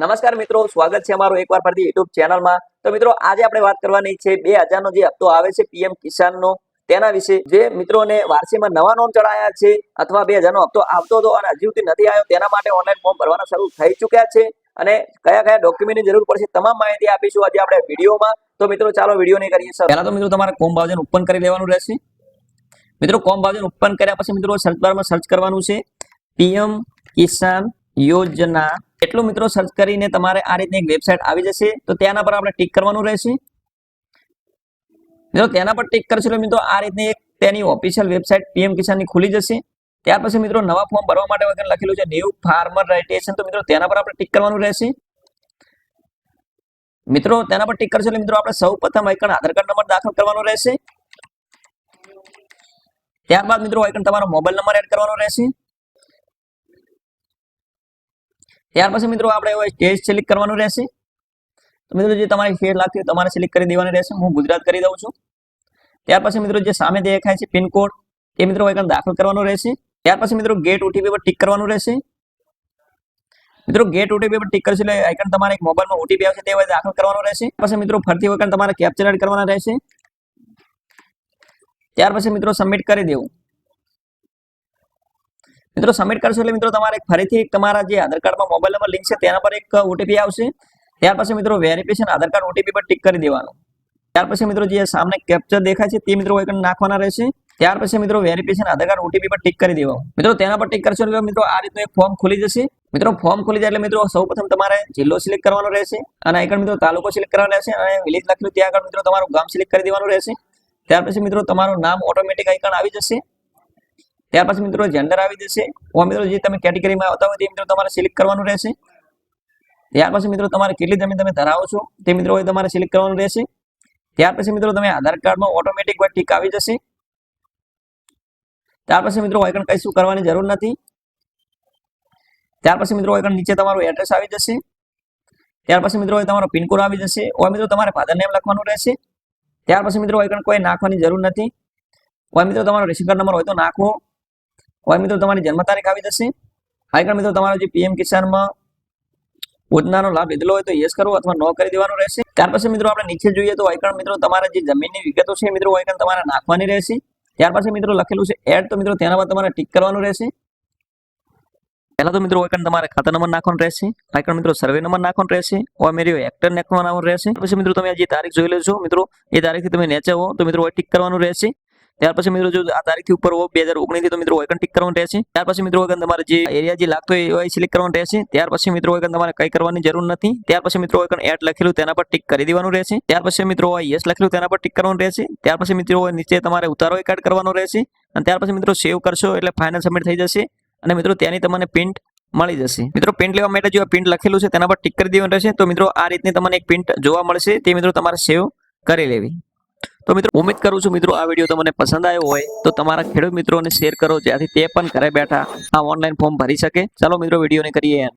નમસ્કાર મિત્રો, સ્વાગત છે અમારું એકવાર ફરીથી યુટ્યુબ ચેનલમાં. તો મિત્રો, આજે આપણે વાત કરવાની છે બે હજારનો જે હપ્તો આવે છે પીએમ કિસાનનો, તેના વિશે. જે મિત્રોને વાર્ષિકમાં નવા નોમ ચડાયા છે અથવા બે હજારનો હપ્તો આવતો હતો અને હજુ સુધી નથી આવ્યો, તેના માટે ઓનલાઈન ફોર્મ ભરવાના શરૂ થઈ ચૂક્યા છે. અને કયા કયા ડોક્યુમેન્ટની જરૂર પડશે તમામ માહિતી આપીશું આજે આપણે વિડીયોમાં. તો મિત્રો, ચાલો વિડીયોને કરીએ સર પહેલા તો મિત્રો, તમારે કોમ ભાવજન ઓપન કરી લેવાનું રહેશે. મિત્રો, કોમ ભાવજન ઓપન કર્યા પછી મિત્રો સર્ચ બારમાં સર્ચ કરવાનું છે. પીએમ કિસાન યોજના એટલું મિત્રો સર્ચ કરીને તમારે આ રીતની એક વેબસાઇટ આવી જશે? તો તેના પર આપણે ટિક કરવાનું રહેશે. મિત્રો તેના પર ટિક કરશો એટલે મિત્રો આ રીતની એક તેની ઓફિશિયલ વેબસાઇટ પીએમ કિસાનની ખુલી જશે. ત્યાર પછી મિત્રો નવા ફોર્મ ભરવા માટે લખેલું છે ન્યૂ ફાર્મર રજિસ્ટ્રેશન તો મિત્રો તેના પર આપણે ટિક કરવાનું રહેશે. મિત્રો તેના પર ટિક કરશો એટલે મિત્રો આપણે સૌ પ્રથમ આઈકન આધાર કાર્ડ નંબર દાખલ કરવાનો રહેશે. ત્યારબાદ મિત્રો આઈકન તમારો મોબાઈલ નંબર એડ કરવાનો રહેશે. ત્યાર પછી મિત્રો આપણે હવે સ્ટેટ સિલેક્ટ કરવાનું રહેશે. તો મિત્રો જે તમારી સ્ટેટ લાગતી તમારે સિલેક્ટ કરી દેવાની રહેશે. હું ગુજરાત કરી દઉં છું. ત્યાર પછી મિત્રો જે સામે દેખાય છે પિનકોડ એ મિત્રો આઈકન દાખલ કરવાનો રહેશે. ત્યાર પછી મિત્રો ગેટ ઓટીપી પર ટિક કરવાનું રહેશે. મિત્રો ગેટ ઓટીપી પર ટિક કરશે એટલે આઈકન તમારે એક મોબાઈલમાં ઓટીપી આવશે તે દાખલ કરવાનો રહેશે. પછી મિત્રો ફરતી વખત તમારે કેપ્ચર એડ કરવાના રહેશે. ત્યાર પછી મિત્રો સબમિટ કરી દેવું. મિત્રો, સબમિટ કરશો એટલે મિત્રો તમારે ફરીથી તમારા જે આધાર કાર્ડમાં મોબાઈલ નંબર લિંક છે, તેના પર એક ઓટીપી આવશે. ત્યાર પછી મિત્રો વેરિફિકેશન આધાર કાર્ડ ઓટીપી પર ટિક કરી દેવાનું. ત્યાર પછી મિત્રો, જે સામે કેપ્ચર દેખાય છે, તે મિત્રો એકણ નાખવાના રહેશે. ત્યાર પછી મિત્રો વેરિફિકેશન આધાર કાર્ડ ઓટીપી પર ટિક કરી દેવાનું. મિત્રો, તેના પર ટિક કરશો એટલે મિત્રો, આ રીતનું એક ફોર્મ ખુલી જશે. મિત્રો ફોર્મ ખુલી જાય એટલે મિત્રો, સૌપ્રથમ તમારે જિલ્લો સિલેક્ટ કરવાનો રહેશે. અને આગળ મિત્રો, તાલુકો સિલેક્ટ કરવાનો રહેશે અને વિલેજ લખેલું ત્યાં આગળ મિત્રો, તમારું ગામ સિલેક્ટ કરી દેવાનું રહેશે. ત્યાર પછી મિત્રો, તમારું નામ ઓટોમેટિક આઈકન આવી જશે. ત્યાર પછી મિત્રો જેન્ડર આવી જશે, ઓ મિત્રો જે તમે કેટેગરીમાં આવતા હોય તે મિત્રો તમારે સિલેક્ટ કરવાનું રહેશે. ત્યાર પછી મિત્રો તમારે કેટલી જમીન તમે ધરાવો છો તે મિત્રો એ તમારે સિલેક્ટ કરવાનું રહેશે. ત્યાર પછી મિત્રો તમે આધાર કાર્ડમાં ઓટોમેટિક વાત ટીક આવી જશે. ત્યાર પછી મિત્રો આઈકન કઈ શું કરવાની જરૂર નથી. ત્યાર પછી મિત્રો આઈકન નીચે તમારું એડ્રેસ આવી જશે. ત્યાર પછી મિત્રો તમારો પિનકોડ આવી જશે. ઓ મિત્રો તમારે ફાધર નેમ લખવાનું રહેશે. ત્યાર પછી મિત્રો આઈકન કોઈ નાખવાની જરૂર નથી. ઓ મિત્રો તમારો રેશન કાર્ડ નંબર હોય તો નાખવો હોય મિત્રો, તમારી જન્મ તારીખ આવી જશે. આગળ મિત્રો, તમારો જે પીએમ કિસાનમાં યોજનાનો લાભ લીધેલો હોય તો યસ કરો અથવા નો કરી દેવાનું રહેશે. ત્યાર પછી મિત્રો, આપણે નીચે જોઈએ તો આઈકણ મિત્રો, તમારા જે જમીનની વિગતો છે મિત્રો આઈકણ તમારે નાખવાની રહેશે. ત્યાર પછી મિત્રો, લખેલું છે એડ તો મિત્રો, તેના પર તમારે ટીક કરવાનું રહેશે. પહેલા તો મિત્રો આઈકણ તમારે ખાતા નંબર નાખવાનો રહેશે. આઈકણ મિત્રો સર્વે નંબર નાખવાનો રહેશે. ઓર મેરી એક્ટર નાખવાનું રહેશે. પછી મિત્રો, તમે જે તારીખ જોઈ લેજો. મિત્રો, એ તારીખથી તમે નેચે હો તો મિત્રો ટીક કરવાનું રહેશે. ત્યાર પછી મિત્રો જો આ તારીખથી ઉપર હો બે હજાર ઓગણીસથી તો મિત્રો આઈકન ટિક કરવાનું રહેશે. ત્યાર પછી મિત્રો આઈકન તમારે જે એરિયા જે લાગતો હોય એ સિલેક્ટ કરવાનું રહેશે. ત્યાર પછી મિત્રો આઈકન તમારે કઈ કરવાની જરૂર નથી. ત્યાર પછી મિત્રો આઈકન એડ લખેલું તેના પર ટિક કરી દેવાનું રહેશે. ત્યાર પછી મિત્રો યસ લખેલું તેના પર ટિક કરવાનું રહેશે. ત્યાર પછી મિત્રો નીચે તમારે ઉતારો કાર્ડ કરવાનો રહેશે. અને ત્યાર પછી મિત્રો સેવ કરશો એટલે ફાઇનલ સબમિટ થઈ જશે. અને મિત્રો ત્યાંની તમને પ્રિન્ટ મળી જશે. મિત્રો પ્રિન્ટ લેવા માટે જો પ્રિન્ટ લખેલું છે તેના પર ટિક કરી દેવાનું રહેશે, તો મિત્રો આ રીતની તમને એક પ્રિન્ટ જોવા મળશે. તે મિત્રો તમારે સેવ કરી લેવી. તો મિત્રો, ઉમેદ કરું છું મિત્રો, આ વીડિયો તમને પસંદ આવ્યો હોય તો તમારા ખેડૂત મિત્રોને શેર કરો, જ્યાંથી તે પણ ઘરે બેઠા આ ઓનલાઈન ફોર્મ ભરી શકે ચાલો મિત્રો, વિડીયોને કરીએ.